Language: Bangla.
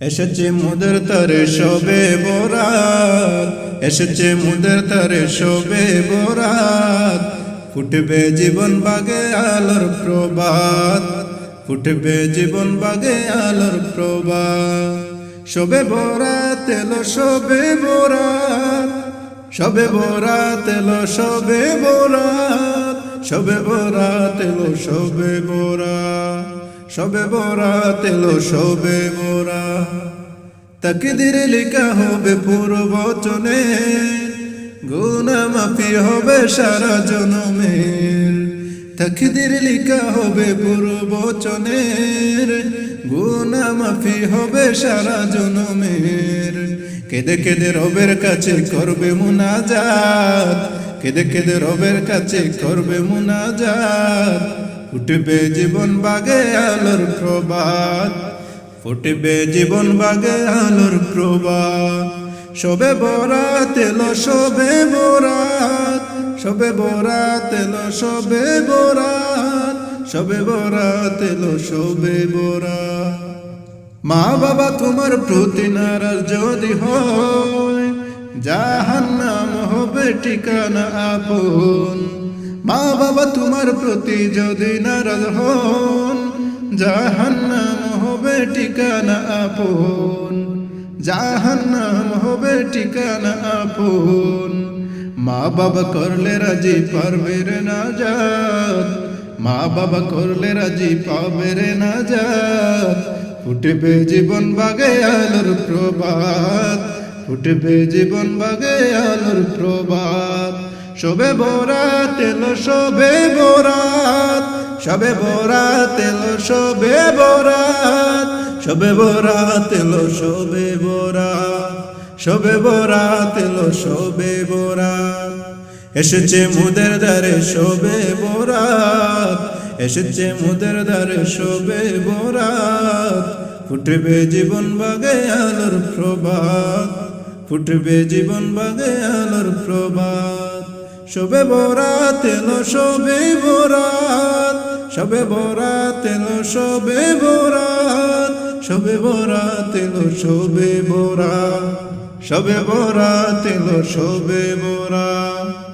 এসেছে মুদের তারে সবে বরাত, এসেছে মুদের তারে সবে বরাত। ফুটবে জীবন বাগে আলোর প্রবাদ, ফুটবে জীবন বাগে আলোর প্রবাদ। সবে বরাত এলো সবে বরাত সবে বরাত এলো সবে বরাত সবে বরাত এলো সবে বরাত। সবে বরাত এলো সবে বরাত তাকদির লেখা হবে পুরো বচনে গুনা মাফি হবে সারা জনমের। তাকদির লেখা হবে পুরো বচনের গুনা মাফি হবে সারা জনমের। কেদে কেদে রবের কাছে করবে মুনাজাত। কেদে কেদে রবের কাছে করবে মুনাজাত। উঠবে জীবন বাগে আলোর প্রবাদ, ফুটবে জীবন বাগে আলোর প্রবাদ। সবে বরাত এলো সবে বরাত সবে বরাত এলো সবে বরাত সবে বরাত এলো সবে বরাত। মা বাবা তোমার প্রতি নারাজ যদি হয়, জাহান্নাম হবে ঠিকানা আপন। মা বাবা তোমার প্রতি যদি নারাজ হন, জাহান্নাম হবে ঠিকানা আপন। জাহান্নাম হবে ঠিকানা আপন। মা বাবা করলে রাজি পারবে রে না যাত মা বাবা করলে রাজি পাবে রে না যাত ফুটবে জীবন বাগে আলোর প্রবাদ। ফুটবে জীবন বাগে আলোর প্রবাদ। সবে বরাত, এলো সবে বরাত সবে বরাত, এলো সবে বরাত সবে বরাত, এলো সবে বরাত সবে বরাত, এলো সবে বরাত। এসেছে মুদের দ্বারে সবে বরাত, এসেছে মুদের দ্বারে সবে বরাত। ফুটবে জীবন বাগে আলোর প্রবাদ, ফুটবে জীবন বাগে আলোর প্রবাদ। সবে বরাত এলো শোভে বরাত সবে বরাত তেল শোভে বরাত সবে বরাত এলো শোভে বরাত, শবে বরাত এলো শোভে বরাত।